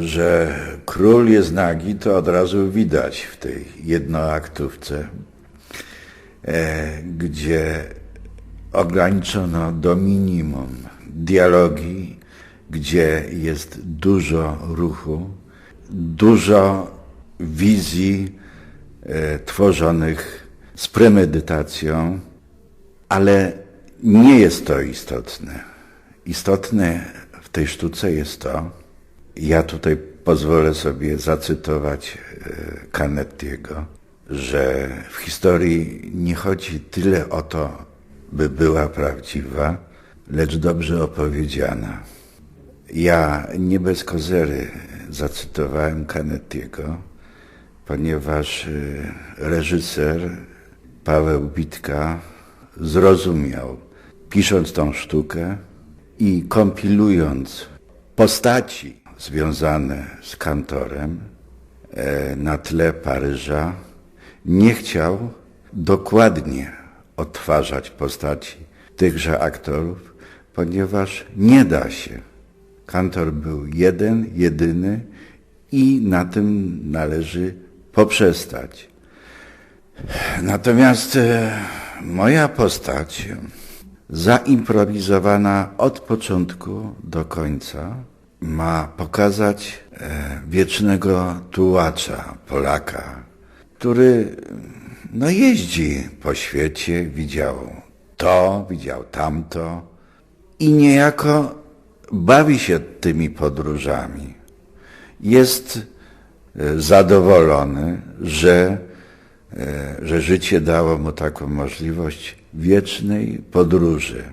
Że król jest nagi, to od razu widać w tej jednoaktówce, e, gdzie ograniczono do minimum dialogi, gdzie jest dużo ruchu, dużo wizji e, tworzonych z premedytacją, ale nie jest to istotne. Istotne w tej sztuce jest to, ja tutaj pozwolę sobie zacytować e, Canettiego, że w historii nie chodzi tyle o to, by była prawdziwa, lecz dobrze opowiedziana. Ja nie bez kozery zacytowałem Canettiego, ponieważ e, reżyser Paweł Bitka zrozumiał, pisząc tą sztukę i kompilując postaci związane z kantorem e, na tle Paryża, nie chciał dokładnie odtwarzać postaci tychże aktorów, ponieważ nie da się. Kantor był jeden, jedyny i na tym należy poprzestać. Natomiast e, moja postać, zaimprowizowana od początku do końca, ma pokazać e, wiecznego tułacza, Polaka, który no, jeździ po świecie, widział to, widział tamto i niejako bawi się tymi podróżami. Jest e, zadowolony, że, e, że życie dało mu taką możliwość wiecznej podróży.